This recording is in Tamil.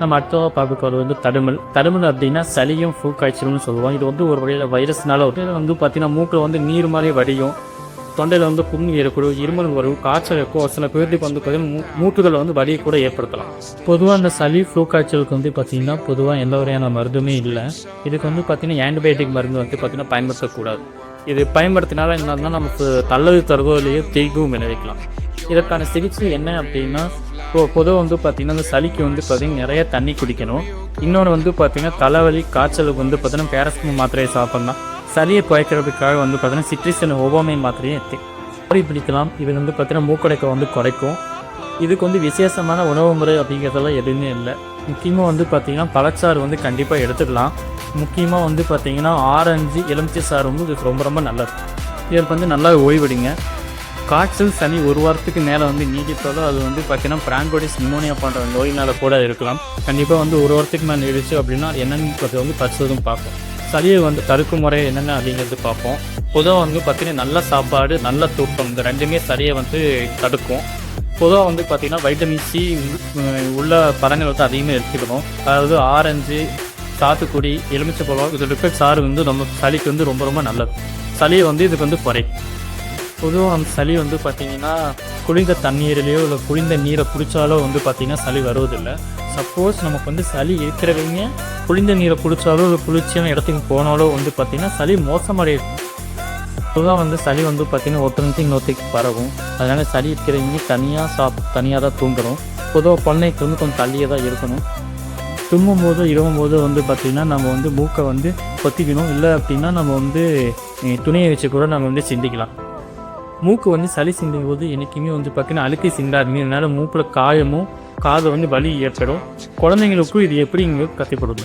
நம்ம அடுத்ததாக பார்க்கறது வந்து தடுமல். தடுமல் அப்படின்னா சளியும் ஃபூ சொல்லுவோம். இது வந்து ஒரு வகையில் வைரஸ்னால ஒரு வந்து பார்த்தீங்கன்னா மூக்கில் வந்து நீர் மாதிரி வடியும். தொண்டையில் வந்து புண்ணு ஏற்படும் இருமல் வரும் காய்ச்சல் இருக்கும். ஒரு சில பேருக்கு வந்து பார்த்தீங்கன்னா மூ வந்து வலியை கூட ஏற்படுத்தலாம். பொதுவாக அந்த சளி ஃப்ளூ காய்ச்சலுக்கு வந்து பார்த்திங்கன்னா பொதுவாக எந்த வகையான மருந்துமே இல்லை. இதுக்கு வந்து பார்த்திங்கன்னா ஆன்டிபயோட்டிக் மருந்து வந்து பார்த்திங்கன்னா பயன்படுத்தக்கூடாது. இது பயன்படுத்தினால என்னன்னா நமக்கு தள்ளது தருவோ இல்லையோ தேய்க்கவும் விளைவிக்கலாம். இதற்கான சிகிச்சை என்ன அப்படின்னா இப்போ பொதுவாக வந்து பார்த்திங்கன்னா அந்த சளிக்கு வந்து பார்த்திங்கன்னா நிறைய தண்ணி குடிக்கணும். இன்னொன்று வந்து பார்த்திங்கன்னா தலைவலி காய்ச்சலுக்கு வந்து பார்த்திங்கன்னா பேரஸ்டமல் மாத்திரையை சாப்பிட்லாம் சளியை குறைக்கிறதுக்காக வந்து பார்த்திங்கன்னா சிட்ரிசன் ஒவ்வாமை மாத்திரையும் எடுத்து ஆவி பிடிக்கலாம். இது வந்து பார்த்திங்கன்னா மூக்கடைக்க வந்து குறைக்கும். இதுக்கு வந்து விசேஷமான உணவு முறை அப்படிங்கிறதெல்லாம் எதுவுமே இல்லை. முக்கியமாக வந்து பார்த்திங்கன்னா பழச்சாறு வந்து கண்டிப்பாக எடுத்துக்கலாம். முக்கியமாக வந்து பார்த்திங்கன்னா ஆரஞ்சு எலுமிச்சை சாறு வந்து இதுக்கு ரொம்ப ரொம்ப நல்லது. இதற்கு வந்து நல்லா ஓய்வெடுங்க. காய்ச்சல் சனி ஒரு வாரத்துக்கு மேலே வந்து நீடித்தாலும் அது வந்து பார்த்தீங்கன்னா பிராங்கோடிஸ் நிமோனியா போன்ற நோயினால் கூட இருக்கலாம். கண்டிப்பாக வந்து ஒரு வாரத்துக்கு மேலே நீடிச்சு அப்படின்னா என்னென்னு வந்து பரிசோதனை பார்ப்போம். சளியை வந்து தடுக்கும் முறை என்னென்ன அப்படிங்கிறது பார்ப்போம். பொதுவாக வந்து பார்த்தீங்கன்னா நல்ல சாப்பாடு நல்ல தூக்கம் இந்த ரெண்டுமே சளியை வந்து தடுக்கும். பொதுவாக வந்து பார்த்திங்கன்னா வைட்டமின் சி உள்ள பழங்கள் வந்து அதிகமாக எடுத்துக்கணும். அதாவது ஆரஞ்சு சாத்துக்குடி எலுமிச்சை பழம் இதில் இருக்க சாறு வந்து நம்ம சளிக்கு வந்து ரொம்ப ரொம்ப நல்லது. சளியை வந்து இதுக்கு வந்து குறைக்கும் பொதுவாக அந்த சளி வந்து பார்த்திங்கன்னா குளிர்ந்த தண்ணீர்லேயோ இல்லை குளிர்ந்த நீரை குடித்தாலோ வந்து பார்த்திங்கன்னா சளி வருவதில்லை. சப்போஸ் நமக்கு வந்து சளி இருக்கிறவங்க குளிர்ந்த நீரை குடித்தாலோ இல்லை குளிர்ச்சியான இடத்துக்கு போனாலோ வந்து பார்த்திங்கன்னா சளி மோசமடைய பொதுவாக வந்து சளி வந்து பார்த்திங்கன்னா ஒருத்தருக்கு இன்னொருத்தைக்கு பரவும். அதனால் சளி இருக்கிறவங்க தனியாக சாப் தனியாக தான் தூங்குறோம் பொதுவாக பொண்ணைக்கு வந்து கொஞ்சம் தள்ளியே தான் இருக்கணும். தும்மும் போது இருவும் போது வந்து பார்த்திங்கன்னா நம்ம வந்து மூக்கை வந்து கொத்திக்கணும். இல்லை அப்படின்னா நம்ம வந்து துணியை வச்சு கூட நம்ம வந்து சிந்திக்கலாம். மூக்கு வந்து சளி சிந்தும் போது என்றைக்குமே வந்து பார்த்தீங்கன்னா அழுத்தி சிந்தாருமே இதனால் மூக்கில் காயமும் காதை வந்து வலி ஏற்படும். குழந்தைங்களுக்கும் இது எப்படி இங்கே கத்திப்படுது